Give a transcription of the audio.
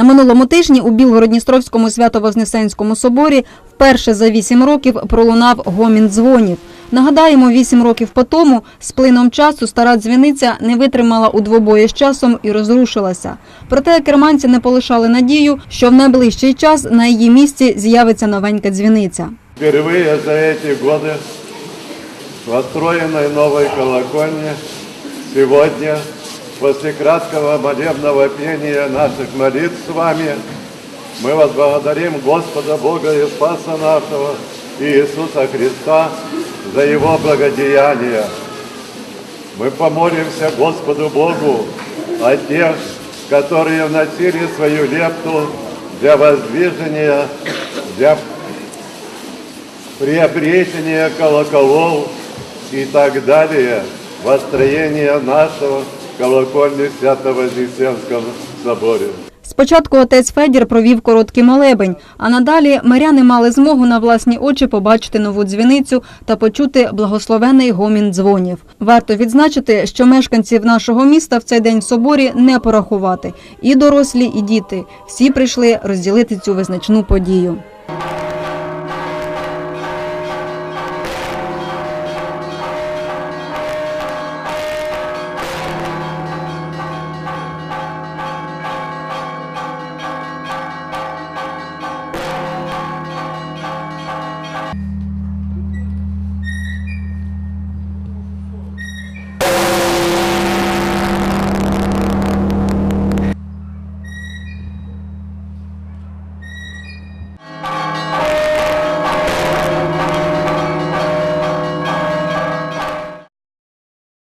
На минулому тижні у Білгородністровському свято-вознесенському соборі вперше за вісім років пролунав гомін дзвонів. Нагадаємо, вісім років по тому з плином часу стара дзвіниця не витримала у двобої з часом і розрушилася. Проте керманці не полишали надію, що в найближчий час на її місці з'явиться новенька дзвіниця. Впервые за эти годы в отстроенной новой колокольне сегодня, после краткого молебного пения наших молитв с вами, мы возблагодарим Господа Бога и Спаса нашего Иисуса Христа за Его благодеяние. Мы помолимся Господу Богу о тех, которые вносили свою лепту для воздвижения, для приобретение колоколов и так далее, построение нашего колокольни в Свято-Вознесенском. Спочатку отець Федір провів короткий молебень, а надалі миряни мали змогу на власні очі побачити нову дзвіницю та почути благословений гомін дзвонів. Варто відзначити, що мешканців нашого міста в цей день в соборі не порахувати. І дорослі, і діти всі прийшли розділити цю визначну подію.